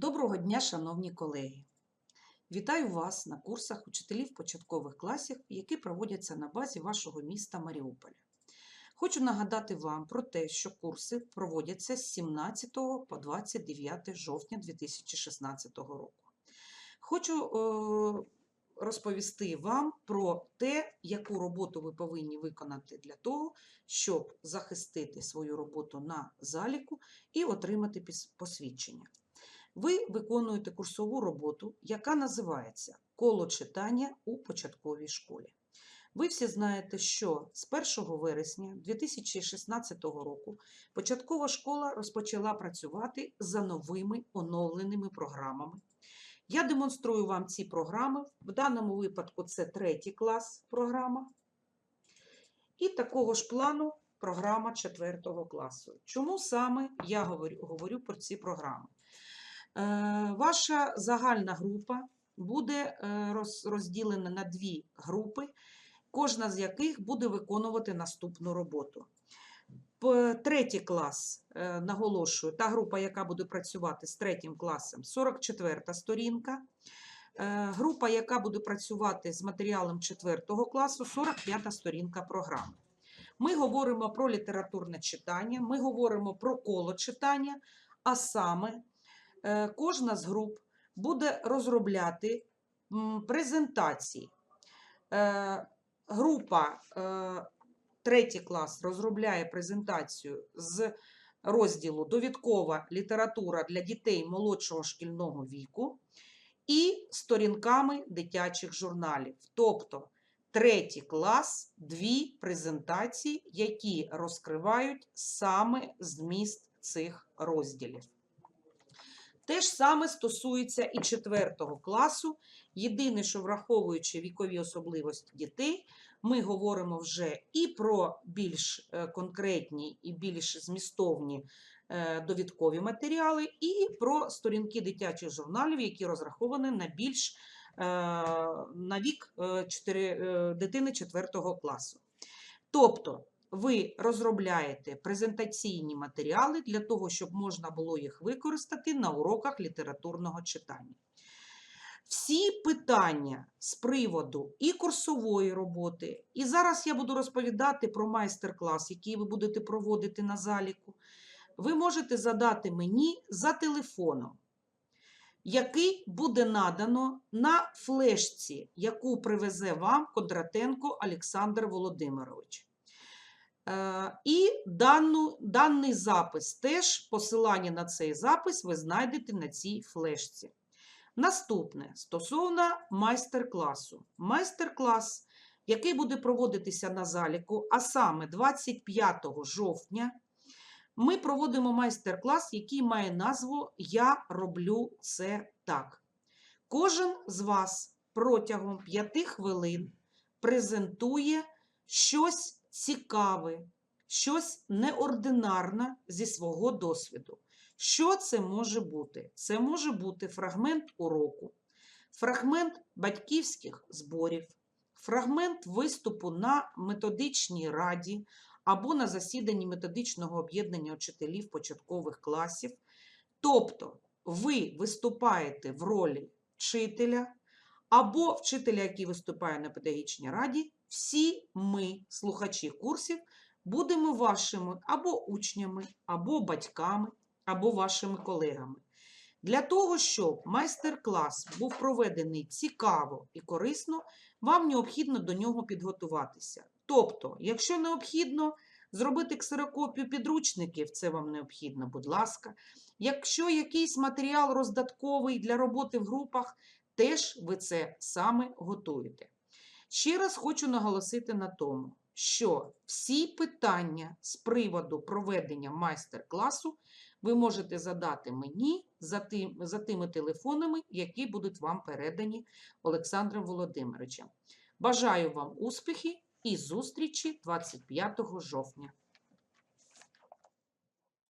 Доброго дня, шановні колеги! Вітаю вас на курсах учителів початкових класів, які проводяться на базі вашого міста Маріуполя. Хочу нагадати вам про те, що курси проводяться з 17 по 29 жовтня 2016 року. Хочу е, розповісти вам про те, яку роботу ви повинні виконати для того, щоб захистити свою роботу на заліку і отримати посвідчення. Ви виконуєте курсову роботу, яка називається Коло читання у початковій школі. Ви всі знаєте, що з 1 вересня 2016 року початкова школа розпочала працювати за новими оновленими програмами. Я демонструю вам ці програми. В даному випадку це третій клас програма. І такого ж плану програма 4 класу. Чому саме я говорю, говорю про ці програми? Е, Ваша загальна група буде е, розділена на дві групи, кожна з яких буде виконувати наступну роботу. Третій клас, е, наголошую, та група, яка буде працювати з третім класом, 44 сторінка. Група, яка буде працювати з матеріалом 4 класу, 45 сторінка програми. Ми говоримо про літературне читання, ми говоримо про коло читання, а саме кожна з груп буде розробляти презентації. Е, Група е, третій клас розробляє презентацію з розділу Довідкова література для дітей молодшого шкільного віку і сторінками дитячих журналів. Тобто третій клас дві презентації, які розкривають саме зміст цих розділів. Те ж саме стосується і четвертого класу. Єдине, що враховуючи вікові особливості дітей, ми говоримо вже і про більш е, конкретні і більш змістовні е, довідкові матеріали, і про сторінки дитячих журналів, які розраховані на більш е, на вік е, чотири- е, дитини 4 класу. Тобто ви розробляєте презентаційні матеріали для того, щоб можна було їх використати на уроках літературного читання. Всі питання з приводу і курсової роботи, і зараз я буду розповідати про майстер-клас, який ви будете проводити на заліку, ви можете задати мені за телефоном, який буде надано на флешці, яку привезе вам Кондратенко Олександр Володимирович. Е, І дану, даний запис теж, посилання на цей запис ви знайдете на цій флешці. Наступне стосовно майстер-класу. Майстер-клас, який буде проводитися на заліку, а саме 25 жовтня, ми проводимо майстер-клас, який має назву Я роблю це так. Кожен з вас протягом 5 хвилин презентує щось цікаве, щось неординарне зі свого досвіду. Що це може бути? Це може бути фрагмент уроку, фрагмент батьківських зборів, фрагмент виступу на методичній раді або на засіданні методичного об'єднання учителів початкових класів. Тобто ви виступаєте в ролі вчителя або вчителя, який виступає на педагогічній раді. Всі ми, слухачі курсів, будемо вашими або учнями, або батьками, або вашими колегами. Для того, щоб майстер-клас був проведений цікаво і корисно, вам необхідно до нього підготуватися. Тобто, якщо необхідно зробити ксерокопію підручників, це вам необхідно, будь ласка. Якщо якийсь матеріал роздатковий для роботи в групах, теж ви це саме готуєте. Ще раз хочу наголосити на тому, що всі питання з приводу проведення майстер-класу ви можете задати мені за, тим, за тими телефонами, які будуть вам передані Олександром Володимировичем. Бажаю вам успіхи і зустрічі 25 жовтня.